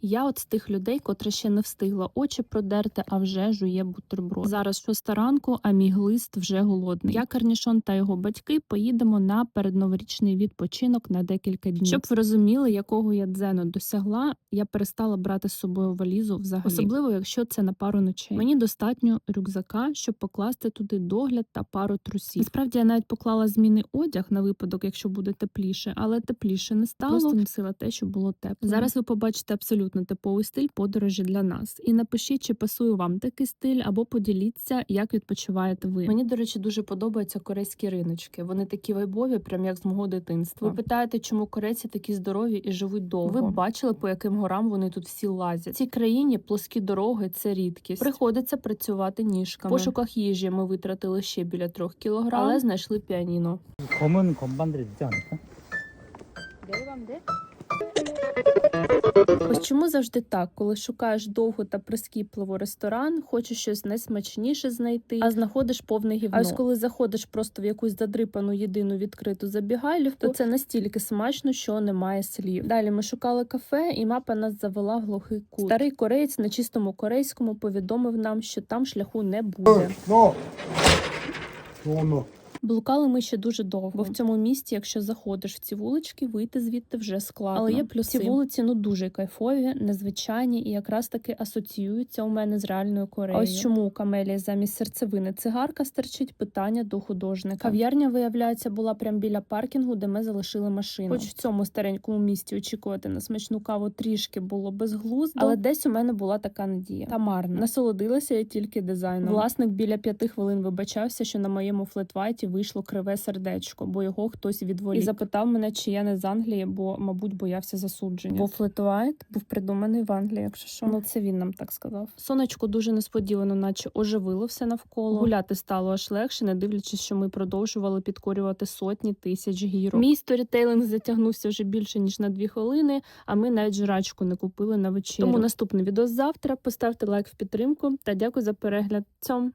Я от з тих людей, котра ще не встигла очі продерти, а вже жує бутерброд. Зараз шоста ранку, а мій глист вже голодний. Я Карнішон та його батьки поїдемо на передноворічний відпочинок на декілька днів. Щоб ви розуміли, якого я дзену досягла, я перестала брати з собою валізу взагалі. Особливо, якщо це на пару ночей. Мені достатньо рюкзака, щоб покласти туди догляд та пару трусів. Насправді я навіть поклала змінний одяг на випадок, якщо буде тепліше, але тепліше не стало. Просто носила те, що було тепло. Зараз ви побачите абсолютно типовий стиль подорожі для нас. І напишіть, чи пасує вам такий стиль, або поділіться, як відпочиваєте ви. Мені, до речі, дуже подобаються корейські риночки. Вони такі вайбові, прям як з мого дитинства. Ви питаєте, чому корейці такі здорові і живуть довго? Ви б бачили, по яким горам вони тут всі лазять. В цій країні плоскі дороги це рідкість. Приходиться працювати ніжками. В пошуках їжі ми витратили ще біля трьох кілограм, але знайшли піаніно. 검은 건반들이 있지 않을까? Ось чому завжди так, коли шукаєш довго та прискіпливо ресторан, хочеш щось найсмачніше знайти, а знаходиш повне гівно. А ось коли заходиш просто в якусь задрипану єдину відкриту забігайлівку, то це настільки смачно, що немає слів. Далі ми шукали кафе, і мапа нас завела в глухий кут. Старий кореєць на чистому корейському повідомив нам, що там шляху не буде. No. Блукали ми ще дуже довго, бо в цьому місті, якщо заходиш в ці вулички, вийти звідти вже складно. Але є плюси. Ці вулиці ну дуже кайфові, незвичайні і якраз таки асоціюються у мене з реальною Кореєю. А ось чому у Камелії замість серцевини цигарка стерчить питання до художника. Кав'ярня, виявляється, була прямо біля паркінгу, де ми залишили машину. Хоч в цьому старенькому місті очікувати на смачну каву трішки було безглуздо, але десь у мене була така надія. Та марна. Насолодилася я тільки дизайном. Власник біля п'яти хвилин вибачався, що на моєму флетвайті вийшло криве сердечко, бо його хтось відволік. І запитав мене, чи я не з Англії, бо, мабуть, боявся засудження. Бо флетвайт був придуманий в Англії, якщо що. Ну це він нам так сказав. Сонечко дуже несподівано, наче оживило все навколо. Гуляти стало аж легше, не дивлячись, що ми продовжували підкорювати сотні тисяч гірок. Мій сторітейлинг затягнувся вже більше ніж на дві хвилини, а ми навіть жрачку не купили на вечерю. Тому наступне відео завтра. Поставте лайк в підтримку та дякую за перегляд. Цьом!